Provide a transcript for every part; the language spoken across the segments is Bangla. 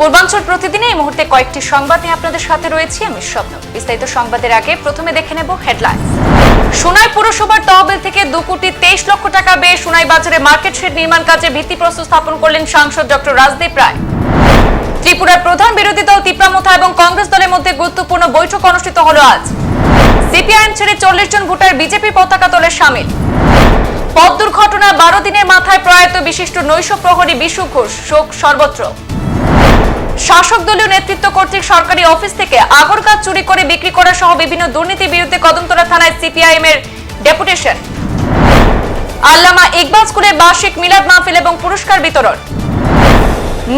পূর্বাঞ্চল প্রতিদিনে এই মুহূর্তে কয়েকটি সংবাদ নিয়ে আপনাদের সাথে রয়েছি আমি স্বপ্ন। বিস্তারিত সংবাদের আগে প্রথমে দেখে নেব হেডলাইন। সোনাই পুরসভার তহবিল থেকে দু কোটি তেইশ লক্ষ টাকা ব্যয়ে সোনাই বাজারে মার্কেট শেড নির্মাণ কাজে ভিত্তিপ্রস্তর স্থাপন করলেন সাংসদ ডক্টর রাজদীপ রায়। ত্রিপুরার প্রধান বিরোধী দল তিপ্রামথা এবং কংগ্রেস দলের মধ্যে গুরুত্বপূর্ণ বৈঠক অনুষ্ঠিত হলো আজ। সিপিআইএম ছেড়ে চল্লিশ জন ভোটার বিজেপি পতাকা দলে সামিল। পথ দুর্ঘটনা বারো দিনের মাথায় প্রয়াত বিশিষ্ট নৈশ প্রহরী বিশু ঘোষ শোক সর্বত্র। শাসক দলীয় নেতৃত্ব কর্তৃক সরকারি অফিস থেকে আগর কাজ চুরি করে বিক্রি করা সহ বিভিন্ন দুর্নীতির বিরুদ্ধে কদমতলা থানায় সিপিআইএম এর ডেপুটেশন। আল্লামা ইকবাল স্কুলের বার্ষিক মিলাদ মাহফিল এবং পুরস্কার বিতরণ।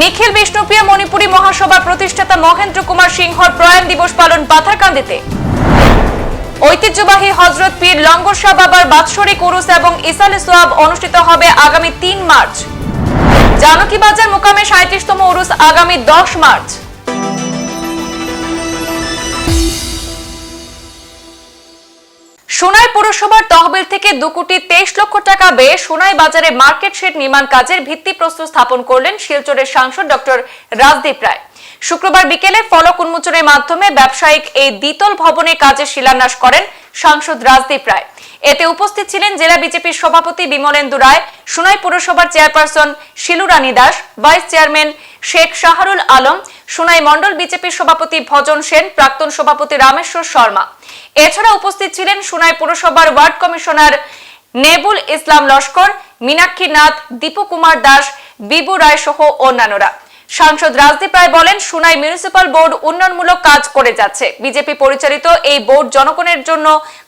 নিখিল বিষ্ণুপ্রিয় মণিপুরী মহাসভার প্রতিষ্ঠাতা মহেন্দ্র কুমার সিংহর প্রয়াণ দিবস পালন পাথারকান্দিতে ঐতিহ্যবাহী হজরত পীর লঙ্গর শাহ বাবার বাৎসরিক উরুস এবং ইসালে সোয়াব অনুষ্ঠিত হবে আগামী তিন মার্চ। জানকী বাজার মোকামে সাঁত্রিশতম উরুস আগামী দশ মার্চ। সোনাই পুরসভার তহবিল থেকে দু কোটি তেইশ লক্ষ টাকা ব্যয়ে সোনাই বাজারে মার্কেট শেড নির্মাণ কাজের ভিত্তি ভিত্তিপ্রস্তর স্থাপন করলেন শিলচরের সাংসদ ডক্টর রাজদীপ রায়। শুক্রবার বিকেলে ফলক উন্মোচনের মাধ্যমে ব্যবসায়িক এই দ্বিতল ভবনের কাজের শিলান্যাস করেন সাংসদ রাজদীপ রায়। এতে উপস্থিত ছিলেন জেলা বিজেপির সভাপতি বিমলেন্দু রায়, সোনাই পুরসভার chairperson Shilurani Das, vice chairman Sheikh Shahrul Alam, Sonai Mondal বিজেপির সভাপতি ভজন সেন, প্রাক্তন সভাপতি রামেশ্বর শর্মা। এছাড়া উপস্থিত ছিলেন সোনাই পুরসভার ওয়ার্ড কমিশনার নেবুল ইসলাম লস্কর, মীনাক্ষী নাথ, দীপু কুমার দাস, বিবু রায় সহ অন্যান্যরা। সাংসদ রাজদীপ রায় বলেন, সুনাই মিউনিসিপাল বোর্ড উন্নয়নমূলক কাজ করে যাচ্ছে। বিজেপি পরিচালিত এই বোর্ড জনগণের জন্য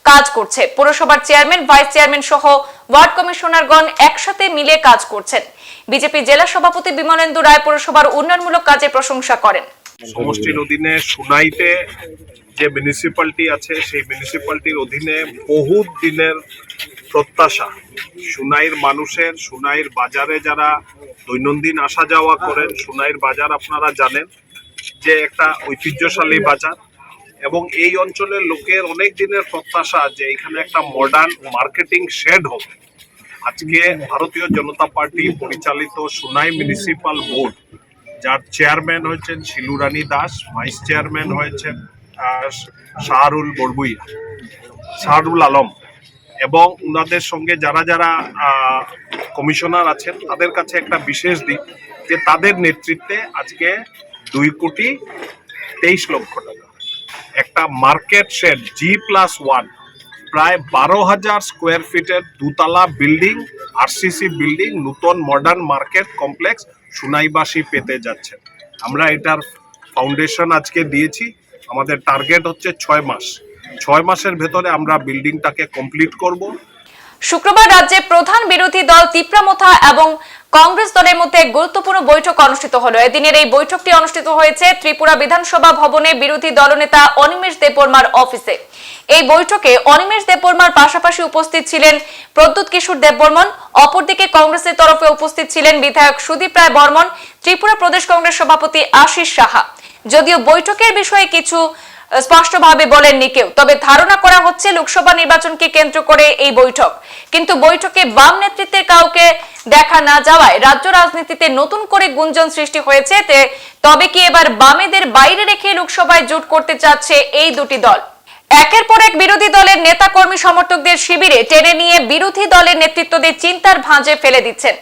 কাজ করছে। পুরসভার চেয়ারম্যান, ভাইস চেয়ারম্যান সহ ওয়ার্ড কমিশনারগণ একসাথে মিলে কাজ করছেন। বিজেপি জেলা সভাপতি বিমলেন্দু রায় পুরসভার উন্নয়নমূলক কাজের প্রশংসা করেন। সমষ্টির অধীনে সুনাইতে যে মিউনিসিপ্যালিটি আছে, সেই মিউনিসিপ্যালিটির অধীনে বহুত দিনের প্রত্যাশা। সুনাইর মানুষের, সুনাইর বাজারে যারা দৈনন্দিন আসা যাওয়া করেন, সুনাইর বাজার আপনারা জানেন যে একটা ঐতিহ্যশালী বাজার এবং এই অঞ্চলের লোকের অনেক দিনের প্রত্যাশা যে এখানে একটা মডার্ন মার্কেটিং শেড হবে। আজকে ভারতীয় জনতা পার্টি পরিচালিত সুনাই মিউনিসিপাল বোর্ড যার চেয়ারম্যান হয়েছেন শিলুরানী দাস ভাইস চেয়ারম্যান হয়েছেন শাহরুল বড়বুইয়া শাহরুল আলম। এবং উনাদের সঙ্গে যারা যারা কমিশনার আছেন, তাদের কাছে একটা বিশেষ দিক যে তাদের নেতৃত্বে আজকে দুই কোটি তেইশ লক্ষ টাকা। একটা market shed G plus one প্রায় বারো হাজার স্কোয়ার ফিটের দুতলা বিল্ডিং আরসিসি বিল্ডিং, নূতন মডার্ন মার্কেট কমপ্লেক্স সুনাইবাসী পেতে যাচ্ছেন। আমরা এটার ফাউন্ডেশন আজকে দিয়েছি। আমাদের টার্গেট হচ্ছে ছয় মাস। ছয় মাসের ভেতরে আমরা বিল্ডিংটাকে কমপ্লিট করব। শুক্রবার রাজ্যে প্রধান বিরোধী দল তিপ্রামথা এবং কংগ্রেস দলের মধ্যে গুরুত্বপূর্ণ বৈঠক অনুষ্ঠিত হলো। এদিনের এই বৈঠকটি অনুষ্ঠিত হয়েছে ত্রিপুরা বিধানসভা ভবনে বিরোধী দলনেতা অনিমেষ দেববর্মার অফিসে। এই বৈঠকে অনিমেষ দেববর্মার পাশাপাশি উপস্থিত ছিলেন প্রদ্যুৎ কিশোর দেববর্মন, অপরদিকে কংগ্রেসের তরফে উপস্থিত ছিলেন বিধায়ক সুদীপ রায় বর্মন, ত্রিপুরা প্রদেশ কংগ্রেস সভাপতি আশিস সাহা। যদিও বৈঠকের বিষয়ে কিছু স্পষ্টভাবে বলেননি কেউ। তবে ধারণা করা হচ্ছে লোকসভা নির্বাচনকে কেন্দ্র করে এই বৈঠক। কিন্তু বৈঠকে বাম নেতৃত্বের কাউকে দেখা না যাওয়ায় রাজ্য রাজনীতিতে নতুন করে গুঞ্জন সৃষ্টি হয়েছে। তবে কি এবার বামেদের বাইরে রেখে লোকসভায় জোট করতে চাচ্ছে এই দুটি দল? একের পর এক বিরোধী দলের নেতা কর্মী সমর্থকদের শিবিরে টেনে নিয়ে বিরোধী দলের নেতৃত্বদের চিন্তার ভাঁজে ফেলে দিচ্ছেন।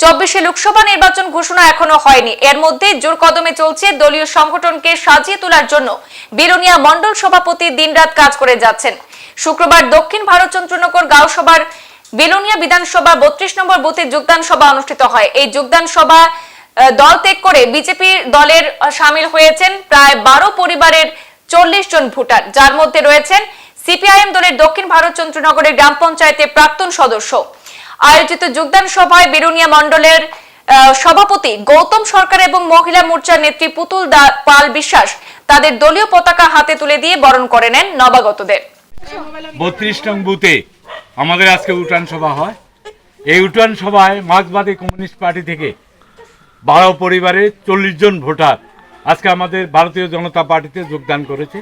চব্বিশে লোকসভা নির্বাচন ঘোষণা এখনও হয়নি। এর মধ্যে জোর কদমে চলছে দলীয় সংগঠনকে সাজিয়ে তোলার জন্য। বিরোনিয়া মণ্ডল সভাপতি দিনরাত কাজ করে যাচ্ছেন। শুক্রবার দক্ষিণ ভারত চন্দ্রনগর গাঁও সভার বিলোনিয়া বিধানসভা বত্রিশ নম্বর বুথে যোগদান সভা অনুষ্ঠিত হয়। এই যোগদান সভা দল ত্যাগ করে বিজেপি দলের সামিল হয়েছেন প্রায় বারো পরিবারের চল্লিশ জন ভোটার। যার মধ্যে রয়েছেন সিপিআইএম দলের দক্ষিণ ভারত চন্দ্রনগরের গ্রাম পঞ্চায়েতের প্রাক্তন সদস্য। আয়োজিত যোগদান সভায় বিরুনিয়া মণ্ডলের আহ, সভাপতি গৌতম সরকার এবং মহিলা মোর্চার নেত্রী পুতুল পাল বিশ্বাস তাদের দলীয় পতাকা হাতে তুলে দিয়ে বরণ করে নেন নবাগতদের। বত্রিশ নং বুথে আমাদের আজকে উঠান সভা হয়। এই উঠান সভায় মার্ক্সবাদী কমিউনিস্ট পার্টি থেকে বারো পরিবারের চল্লিশ জন ভোটার আজকে আমাদের ভারতীয় জনতা পার্টিতে যোগদান করেছে।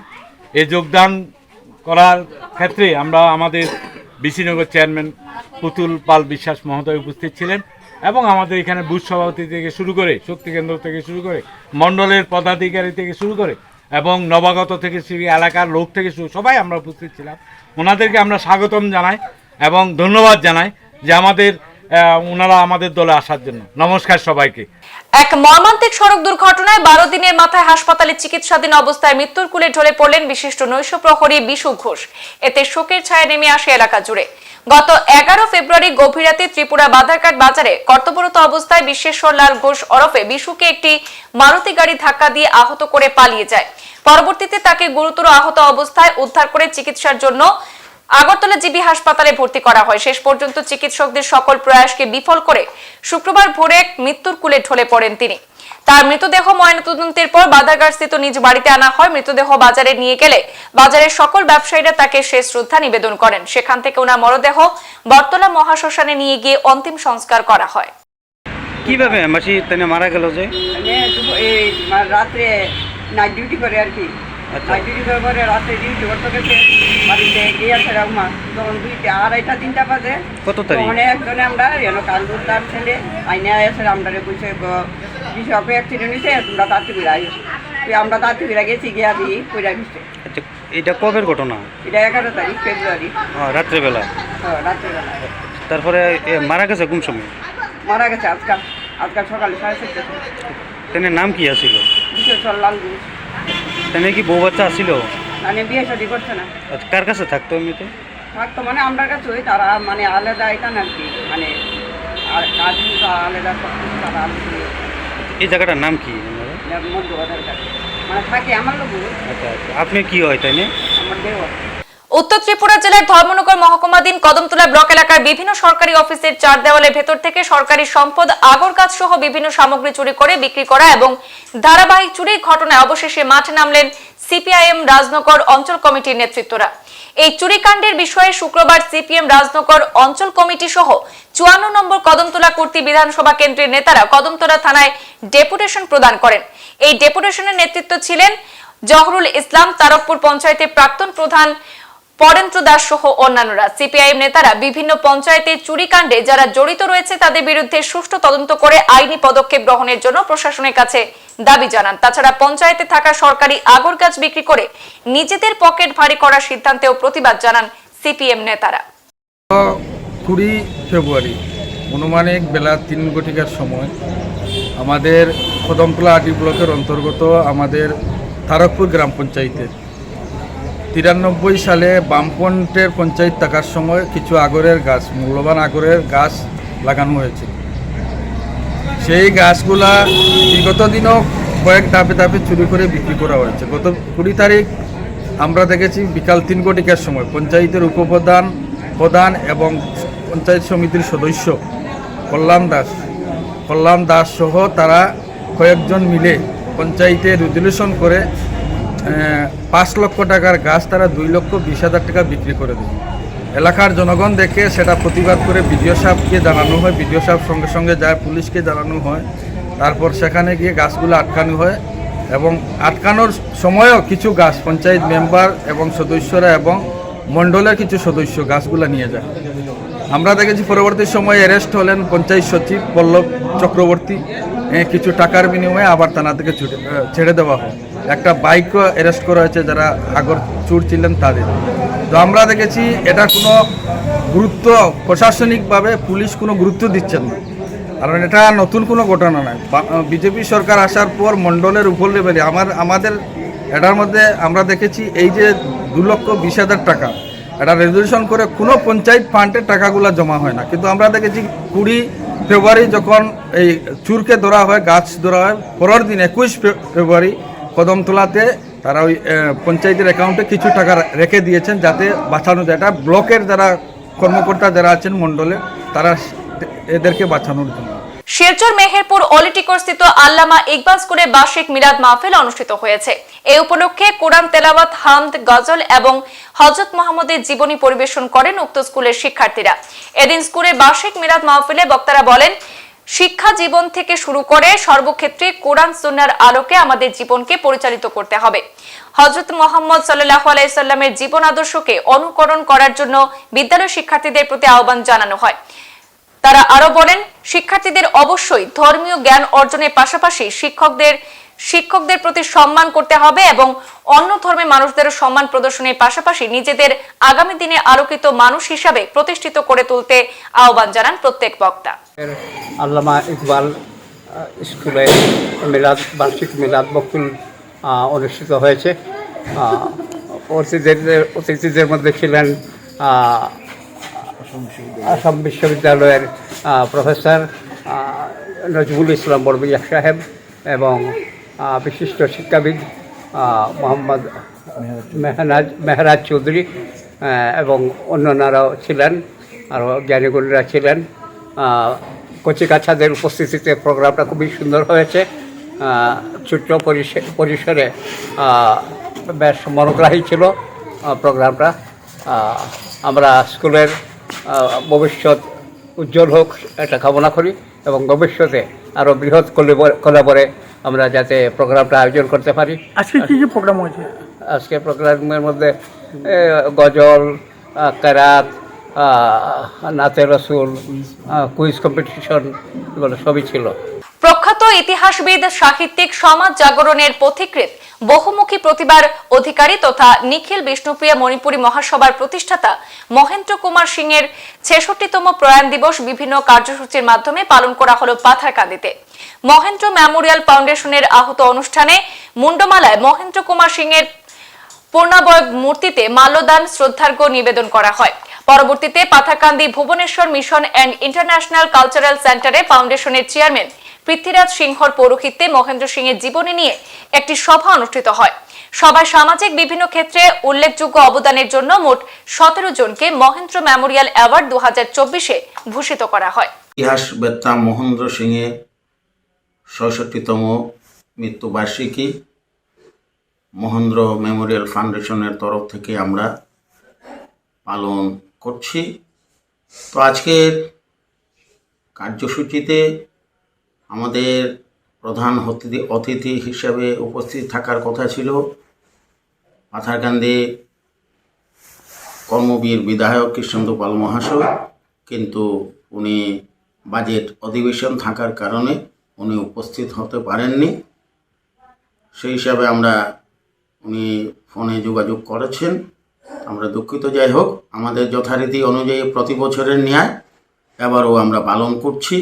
এই যোগদান করার ক্ষেত্রে আমরা আমাদের বিশিনগর চেয়ারম্যান পুতুল পাল বিশ্বাস মহোদয় উপস্থিত ছিলেন এবং আমাদের এখানে বুথ সভাপতি থেকে শুরু করে শক্তি কেন্দ্র থেকে শুরু করে মণ্ডলের পদাধিকারী থেকে শুরু করে এবং নবাগত থেকে শুরু এলাকার লোক থেকে শুরু সবাই আমরা উপস্থিত ছিলাম। ওনাদেরকে আমরা স্বাগতম জানাই এবং ধন্যবাদ জানাই যে আমাদের ওনারা আমাদের দলে আসার জন্য। নমস্কার সবাইকে। এক মর্মান্তিক সড়ক দুর্ঘটনায় বারো দিনের মাথায় হাসপাতালে চিকিৎসাধীন অবস্থায় মৃত্যুর কুলে ঢলে পড়লেন বিশিষ্ট নৈশ প্রহরী বিশু ঘোষ। এতে শোকের ছায়া নেমে আসে এলাকা জুড়ে। গত এগারো ফেব্রুয়ারি গভীর রাতে ত্রিপুরা বাধারঘাট বাজারে কর্তব্যরত অবস্থায় বিশ্বেশ্বর লাল ঘোষ ওরফে বিশুকে একটি মারুতি গাড়ি ধাক্কা দিয়ে আহত করে পালিয়ে যায়। পরবর্তীতে তাকে গুরুতর আহত অবস্থায় উদ্ধার করে চিকিৎসার জন্য আগরতলা জিবি হাসপাতালে ভর্তি করা হয়। শেষ পর্যন্ত চিকিৎসকদের সকল প্রয়াসকে বিফল করে শুক্রবার ভোরে মৃত্যুর কুলে ঢলে পড়েন তিনি। তার মৃতদেহ ময়নাতদন্তের পর বাদারঘাট স্থিত নিজ বাড়িতে আনা হয়। মৃতদেহ বাজারে নিয়ে গেলে বাজারের সকল ব্যবসায়ীরা তাকে শেষ শ্রদ্ধা নিবেদন করেন। সেখান থেকে ওনার মরদেহ বর্তলা মহাশ্মশানে নিয়ে গিয়ে অন্তিম সংস্কার করা হয়। কীভাবে মাসি তেনে মারা গেল যে? মানে এই রাত্রে নাইট ডিউটি করে আর কি। আচ্ছা। ডিউটি করতে গেছে বাড়িতে গিয়ে আছে রাউমা তখন দুইটা আড়াইটা তিনটা বাজে। কত তারিখ? একজনে আমরা যেন কান্দুর তার ছেলে আইনে এসে আমরা বুঝছে কিছু অপে অ্যাক্সিডেন্ট হয়েছে? তোমরা তাড়াতাড়ি বিড়াই তুই আমরা তাড়াতাড়ি বিড়া গেছি গিয়া দিয়ে কইরা আচ্ছা এটা কবের ঘটনা? এটা এগারো তারিখ ফেব্রুয়ারি। ও, রাত্রেবেলা। রাত্রেবেলা। তারপরে মারা গেছে কোন সময়? মারা গেছে আজকাল আজকাল সকালে সাড়ে চারটে তেনে নাম কি আছিল? বিশেষ লাল ঘুষ তেনে কি বউ বাচ্চা আসিল? মানে বিয়ে শাদি করছে না। আচ্ছা, কার কাছে থাকতো এমনিতে? থাকতো মানে আমরা কাছে ওই তারা মানে আলাদা এটা না কি মানে আর কাজ আলাদা সব কিছু তারা আলাদা এই জায়গাটার নাম কি? মানে থাকে আমার লোক। আচ্ছা আচ্ছা। আপনি কি হয় তাই না? আমার দেওয়া। উত্তর ত্রিপুরা জেলার ধর্মনগর মহকুমাধীন কদমতলা ব্লক এলাকার বিভিন্ন সরকারি অফিসের চার দেওয়ালের ভেতর থেকে সরকারি সম্পদ আগর কাজ সহ বিভিন্ন সামগ্রী চুরি করে বিক্রি করা এবং ধারাবাহিক চুরির ঘটনায় অবশেষে মাঠে নামলেন সিপিআইএম রাজনগর অঞ্চল কমিটির নেতৃত্বরা। এই চুরিকাণ্ডের বিষয়ে শুক্রবার সিপিএম রাজনগর অঞ্চল কমিটি সহ চুয়ান্ন নম্বর কদমতলা কর্তৃ বিধানসভা কেন্দ্রের নেতারা কদমতলা থানায় ডেপুটেশন প্রদান করেন। এই ডেপুটেশনের নেতৃত্ব ছিলেন জহরুল ইসলাম, তারকপুর পঞ্চায়েতের প্রাক্তন প্রধান পরেন্দ্র দাস সহ অন্যান্যরা। সিপিআইএম নেতারা বিভিন্ন পঞ্চায়েতে চুরিকাণ্ডে যারা জড়িত রয়েছে তাদের বিরুদ্ধে সুষ্ঠু তদন্ত করে আইনি পদক্ষেপ গ্রহণের জন্য প্রশাসনের কাছে দাবি জানান। তাছাড়া পঞ্চায়েতে থাকা সরকারি আগর গাছ বিক্রি করে নিজেদের পকেট ভারী করার সিদ্ধান্তেও প্রতিবাদ জানান সিপিএম নেতারা। কুড়ি ফেব্রুয়ারি অনুমানিক বেলা তিন ঘটিকার সময় আমাদের কদমতলা আটি ব্লকের অন্তর্গত আমাদের তারকপুর গ্রাম পঞ্চায়েতের তিরানব্বই সালে বামপন্টের পঞ্চায়েত থাকার সময় কিছু আগরের গাছ, মূল্যবান আগরের গাছ লাগানো হয়েছে। সেই গাছগুলা বিগত দিনও কয়েক ধাপে ধাপে চুরি করে বিক্রি করা হয়েছে। গত কুড়ি তারিখ আমরা দেখেছি বিকাল তিন কোটিকার সময় পঞ্চায়েতের উপপ্রধান প্রধান এবং পঞ্চায়েত সমিতির সদস্য কল্যাণ দাস কল্যাণ দাস সহ তারা কয়েকজন মিলে পঞ্চায়েতে রেজলিউশন করে পাঁচ লক্ষ টাকার গাছ তারা দুই লক্ষ বিশ হাজার টাকা বিক্রি করে দেয় এলাকার জনগণ দেখে সেটা প্রতিবাদ করে বিডিও সাহেবকে জানানো হয়, বিডিও সাহেব সঙ্গে সঙ্গে যায় পুলিশকে জানানো হয়। তারপর সেখানে গিয়ে গাছগুলো আটকানো হয় এবং আটকানোর সময়ও কিছু গাছ পঞ্চায়েত মেম্বার এবং সদস্যরা এবং মণ্ডলের কিছু সদস্য গাছগুলো নিয়ে যায়। আমরা দেখেছি পরবর্তী সময়ে অ্যারেস্ট হলেন পঞ্চায়েত সচিব পল্লব চক্রবর্তী। কিছু টাকার বিনিময়ে আবার থানা থেকে ছেড়ে দেওয়া হয়। একটা বাইকও অ্যারেস্ট করা হয়েছে যারা আগর চুর ছিলেন তাদের। তো আমরা দেখেছি এটা কোনো গুরুত্ব, প্রশাসনিকভাবে পুলিশ কোনো গুরুত্ব দিচ্ছেন না। কারণ এটা নতুন কোনো ঘটনা নয়। বিজেপি সরকার আসার পর মণ্ডলের উপর লেভেলে আমার, আমাদের এটার মধ্যে আমরা দেখেছি এই যে দু লক্ষ বিশ হাজার টাকা, এটা রেজলিউশন করে কোনো পঞ্চায়েত ফান্ডের টাকাগুলো জমা হয় না। কিন্তু আমরা দেখেছি কুড়ি ফেব্রুয়ারি যখন এই চুরকে ধরা হয়, গাছ ধরা হয়, পরের দিন একুশ ফেব্রুয়ারি কদমতলাতে তারা ওই পঞ্চায়েতের অ্যাকাউন্টে কিছু টাকা রেখে দিয়েছেন যাতে বাঁচানো যায়। এটা ব্লকের যারা কর্মকর্তা যারা আছেন মণ্ডলে, তারা এদেরকে বাঁচানোর জন্য। শিলচর মেহেরপুর অলিটিকর স্থিত আল্লামা ইকবাল স্কুলে বার্ষিক মিলাদ মাহফিল অনুষ্ঠিত হয়েছে। এই উপলক্ষে কোরআন তেলাওয়াত, হামদ, গজল এবং হজরত মোহাম্মদের জীবনী পরিবেশন করেন উক্ত স্কুলের শিক্ষার্থীরা। এদিন স্কুলের বার্ষিক মিলাদ মাহফিলে বক্তারা বলেন শিক্ষা জীবন থেকে শুরু করে সর্বক্ষেত্রে কোরআন সুন্নার আলোকে আমাদের জীবনকে পরিচালিত করতে হবে। হজরত মোহাম্মদ সাল্লাহ আলাইসাল্লামের জীবন আদর্শকে অনুকরণ করার জন্য বিদ্যালয় শিক্ষার্থীদের প্রতি আহ্বান জানানো হয়। তারা আরও বলেন, শিক্ষার্থীদের অবশ্যই ধর্মীয় জ্ঞান অর্জনের পাশাপাশি শিক্ষকদের শিক্ষকদের প্রতি সম্মান করতে হবে এবং অন্য ধর্মের মানুষদের সম্মান প্রদর্শনের পাশাপাশি নিজেদের আগামী দিনে আলোকিত মানুষ হিসাবে প্রতিষ্ঠিত করে তুলতে আহ্বান জানান প্রত্যেক বক্তা। আল্লামা ইকবাল স্কুলে মিলাদ, বার্ষিক মিলাদ বকুল অনুষ্ঠিত হয়েছে। অতিথিদের অতিথিদের মধ্যে ছিলেন আসাম বিশ্ববিদ্যালয়ের প্রফেসর নজরুল ইসলাম বরবিয়া সাহেব এবং বিশিষ্ট শিক্ষাবিদ মোহাম্মদ মেহনাজ, মেহরাজ চৌধুরী এবং অন্যান্যরাও ছিলেন, আরও জ্ঞানীগুণীরা ছিলেন। কচিকাছাদের উপস্থিতিতে প্রোগ্রামটা খুবই সুন্দর হয়েছে। ছোট্ট পরিসে- পরিসরে বেশ মনোগ্রাহী ছিল প্রোগ্রামটা। আমরা স্কুলের ভবিষ্যৎ উজ্জ্বল হোক, এটা কামনা করি, এবং ভবিষ্যতে আরও বৃহৎ কলাবরে আমরা যাতে প্রোগ্রামটা আয়োজন করতে পারি। আজকে কি কি প্রোগ্রাম হয়েছে? আজকে প্রোগ্রামের মধ্যে গজল আহ, কেরাত আহ, নাতে রসুল কুইজ কম্পিটিশন এগুলো সবই ছিল। প্রখ্যাত ইতিহাসবিদ সাহিত্যিক সমাজ জাগরণের পথিকৃৎ বহুমুখী প্রতিভার অধিকারী তথা নিখিল বিষ্ণুপ্রিয়া মণিপুরী মহাসভার প্রতিষ্ঠাতা মহেন্দ্র কুমার সিং এর ছেষট্টিতম প্রয়াণ দিবস বিভিন্ন কার্যসূচির মাধ্যমে পালন করা হলো পাথারকান্দিতে। মহেন্দ্র মেমোরিয়াল ফাউন্ডেশনের আহত অনুষ্ঠানে মুন্ডমালায় মহেন্দ্র কুমার সিং এর পূর্ণাবয় মূর্তিতে মাল্যদান শ্রদ্ধার্ঘ্য নিবেদন করা হয়। পরবর্তীতে Pathakandi Bhubaneswar mission and international cultural সেন্টারে ফাউন্ডেশনের চেয়ারম্যান পৃথ্বীরাজ সিংহর পৌরোহিত্যে মহেন্দ্র সিং এর জীবনী নিয়ে একটি সভা অনুষ্ঠিত হয়। সভায় সামাজিক বিভিন্ন ক্ষেত্রে উল্লেখযোগ্য অবদানের জন্য মোট সতেরো জনকে মহেন্দ্র মেমোরিয়াল অ্যাওয়ার্ড দু হাজার ভূষিত করা হয়। ইতিহাসবেত্তা মহেন্দ্র সিংয়ের ছয়ষট্টিতম মৃত্যুবার্ষিকী মহেন্দ্র মেমোরিয়াল ফাউন্ডেশনের তরফ থেকে আমরা পালন করছি। তো আজকের কার্যসূচিতে আমাদের প্রধান অতিথি অতিথি হিসাবে উপস্থিত থাকার কথা ছিল পাথারকান্দি কর্মবীর বিধায়ক কৃষ্ণেন্দু পাল মহাশয়, কিন্তু উনি বাজেট অধিবেশন থাকার কারণে উনি উপস্থিত হতে পারেননি। সেই হিসাবে আমরা উনি ফোনে যোগাযোগ করেছেন। আমরা দুঃখিত, যাই হোক। আমাদের যথারীতি অনুযায়ী প্রতি বছরের ন্যায় এবারও আমরা পালন করছি।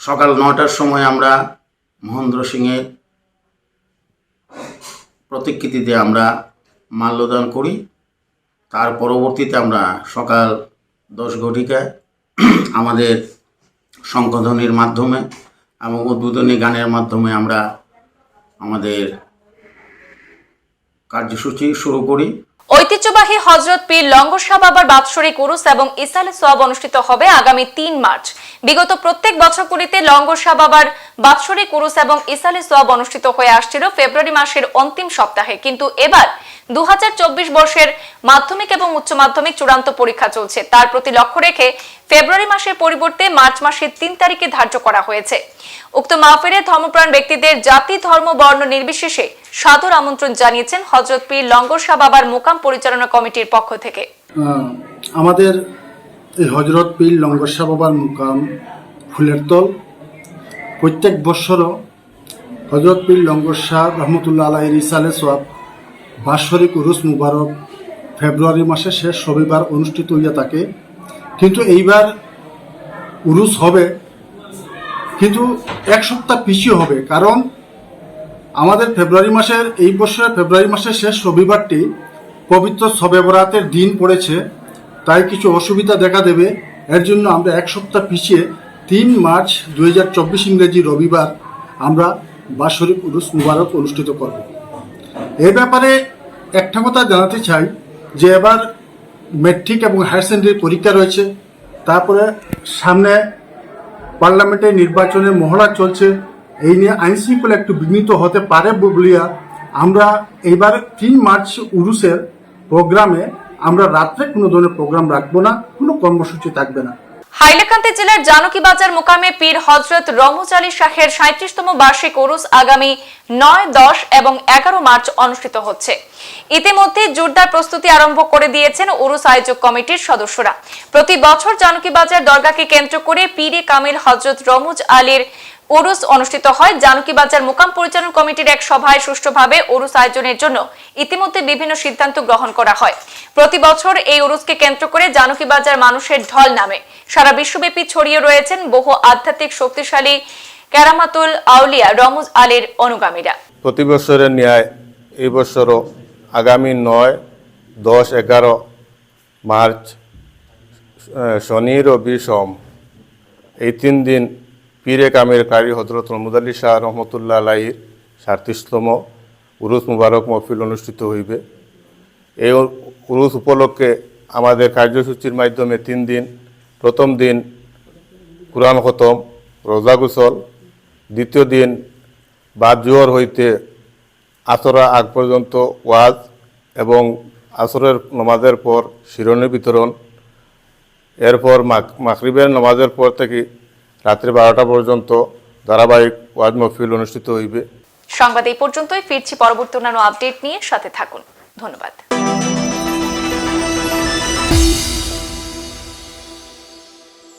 সকাল নটার সময় আমরা মহেন্দ্র সিংয়ের প্রতিকৃতিতে আমরা মাল্যদান করি। তার পরবর্তীতে আমরা সকাল দশ ঘটিকায় আমাদের শঙ্খধ্বনির মাধ্যমে এবং উদ্বোধনী গানের মাধ্যমে আমরা আমাদের কার্যসূচি শুরু করি। ঐতিহ্যবাহী হজরত পীর লঙ্গর শাহ বাবার বাৎসরিক উরুস এবং ইসালে সোয়াব অনুষ্ঠিত হবে আগামী তিন মার্চ। বিগত প্রত্যেক বছরগুলিতে লঙ্গর শাহ বাবার বাৎসরিক উরুস এবং ইসালে সোয়াব অনুষ্ঠিত হয়ে আসছিল ফেব্রুয়ারি মাসের অন্তিম সপ্তাহে। কিন্তু এবার দু হাজার চব্বিশ বর্ষের মাধ্যমিক এবং উচ্চ মাধ্যমিক চূড়ান্ত পরীক্ষা চলছে। তার প্রতি লক্ষ্য রেখে ফেব্রুয়ারি মাসের পরিবর্তে মার্চ মাসের তিন তারিখে ধার্য করা হয়েছে। উক্ত মাহফিলে ধর্মপ্রাণ ব্যক্তিদের জাতি, ধর্ম, বর্ণ নির্বিশেষে সাদর আমন্ত্রণ জানিয়েছেন হজরত পীর লঙ্গর শাহ বাবার মোকাম পরিচালনা কমিটির পক্ষ থেকে। আমাদের এই হজরত পীর লঙ্গর শাহ বাবার মুকাম ফুলের তল প্রত্যেক বৎসরও হজরত পীর লঙ্গর শাহ রহমতুল্লাহ আলাহির ইসালে সোয়াব বাৎসরিক উরুস মুবারক ফেব্রুয়ারি মাসে শেষ রবিবার অনুষ্ঠিত হইয়া থাকে। কিন্তু এইবার উরুস হবে, কিন্তু এক সপ্তাহ পিছিয়ে হবে, কারণ আমাদের ফেব্রুয়ারি মাসের, এই বছরের ফেব্রুয়ারি মাসের শেষ রবিবারটি পবিত্র শবে বরাতের দিন পড়েছে। তাই কিছু অসুবিধা দেখা দেবে। এর জন্য আমরা এক সপ্তাহ পিছিয়ে তিন মার্চ দু হাজার চব্বিশ ইংরেজি রবিবার আমরা বাৎসরিক উরুস মুবারক অনুষ্ঠিত করব। এ ব্যাপারে একটা কথা জানাতে চাই যে এবার মেট্রিক এবং হায়ার সেকেন্ডারি পরীক্ষা রয়েছে। তারপরে সামনে পার্লামেন্টের নির্বাচনের মহড়া চলছে। এই নিয়ে আইন শৃঙ্খলা একটু বিঘ্নিত হতে পারে বলিয়া আমরা এইবার তিন মার্চ উরুসের প্রোগ্রামে আমরা রাত্রে কোনো ধরনের প্রোগ্রাম রাখব না, কোনো কর্মসূচি থাকবে না। হাইলাকান্দি জেলার জানকী বাজার মোকামে পীর হজরত রমজ আলী শাহের সাঁত্রিশতম বার্ষিক উরুস আগামী নয়, দশ এবং এগারো মার্চ অনুষ্ঠিত হচ্ছে। ইতিমধ্যে জোরদার প্রস্তুতি আরম্ভ করে দিয়েছেন উরুস আয়োজক কমিটির সদস্যরা। প্রতি বছর জানকী বাজার দরগাকে কেন্দ্র করে পীরে কামিল হজরত রমুজ আলীর উরুস অনুষ্ঠিত হয় জানকী বাজার মোকাম পরিচালন কমিটির এক সভায় সুষ্ঠুভাবে উরুস আয়োজনের জন্য ইতিমধ্যে বিভিন্ন সিদ্ধান্ত গ্রহণ করা হয়। প্রতি বছর এই উরুসকে কেন্দ্র করে জানকী বাজার মানুষের ঢল নামে। সারা বিশ্বব্যাপী ছড়িয়ে রয়েছেন বহু আধ্যাত্মিক শক্তিশালী কেরামাতুল আউলিয়া রমুজ আলীর অনুগামীরা। প্রতি বছরের ন্যায় এই বছরও আগামী নয়, দশ, এগারো মার্চ শনি রবি সোম এই তিন দিন পীরে কামের কারি হজরত রহমদ আলী শাহ রহমতুল্লাহ আলাইর সাতত্রিশতম উরুস মুবারক মহফিল অনুষ্ঠিত হইবে। এই উরুস উপলক্ষে আমাদের কার্যসূচির মাধ্যমে তিন দিন। প্রথম দিন কুরআন খতম, রোজা গোসল। দ্বিতীয় দিন বাদ জোহর হইতে আসরা আগ পর্যন্ত ওয়াজ এবং আসরের নমাজের পর শিরোনি বিতরণ। এরপর মাক- মাগরিবের নমাজের পর থেকে রাত্রি বারোটা পর্যন্ত ধারাবাহিক ওয়াজ মহফিল অনুষ্ঠিত হইবে। সংবাদ এই পর্যন্তই। ফিরছি পরবর্তী অন্যান্য আপডেট নিয়ে সাথে থাকুন। ধন্যবাদ।